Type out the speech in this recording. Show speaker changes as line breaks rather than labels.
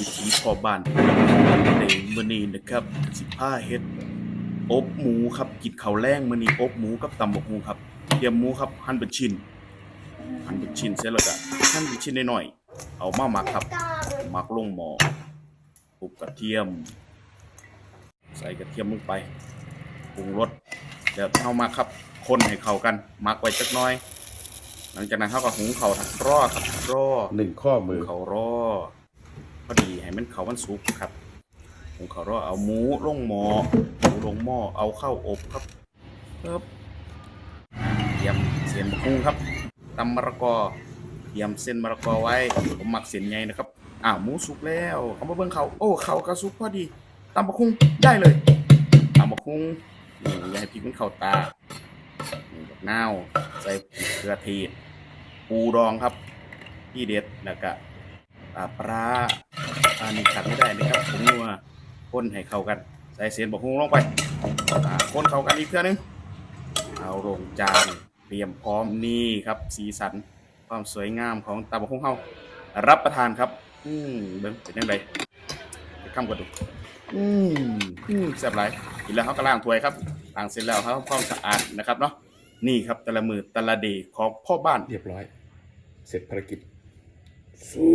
วิถีพ่อบ้านในมื้อนี้นะครับสิผ้าเฮ็ดอบหมูครับกินข้าวแรงมื้อนี้อบหมูกับตำบักหุ่งครับเตรียมหมูครับหั่นเป็นชิ้นหั่นเป็นชิ้นเสร็จแล้วก็หั่นเป็นชิ้นน้อยๆเอามาหมักครับหมักลงหม้อปรุบกระเทียม ใส่กระเทียมลงไปปรุงรสเดี๋ยวเอามาครับคนให้เข้ากันหมักไว้จักหน้อย หลังจากนั้นเขาก็หุงเขาวรอครับรอ
หนึ่งข้อมือ
เขารอพ อดีให้มันเขามันสุกครับหุงเขารอเอาหมูลงหม้อหมูลงหม้อเอาเข้าอบครับครับเตรียมเส้นพุงครับตำมะละกอเตรียมเส้นมะละกอไว้ผมหมักเส้นใหญ่นะครับอ้าวหมูสุกแล้วเขามาเบิ่งเขาโอ้เขาก็สุกพอดีตำบักคุงได้เลยตำบักคุงนี่อย่าให้พริกมันเข้าตานี่บักนาวใส่เกลือเทีปูดองครับ ที่เด็ดแล้วก็ปลาปลา อันนี้ขาดไม่ได้นะครับผงนัวคนให้เข้ากัน ใส่เสียนบกฮุงลงไปคนเข้ากันอีกเพื่อนึงเอาลงจานเตรียมพร้อมนี่ครับ สีสันความสวยงามของตาบกฮุงเฮารับประทานครับ อืมเบิ้งเป็นยังไงข้ามกันดูอืมอืมแซ่บหลายกินแล้วเขาก็ล้างถ้วยครับล้างเสร็จแล้วเขาทำความสะอาดนะครับเนาะนี่ครับแต่ละมือแต่ละเดย์ของพ่อบ้าน
เรียบร้อย เสร็จภารกิจสู้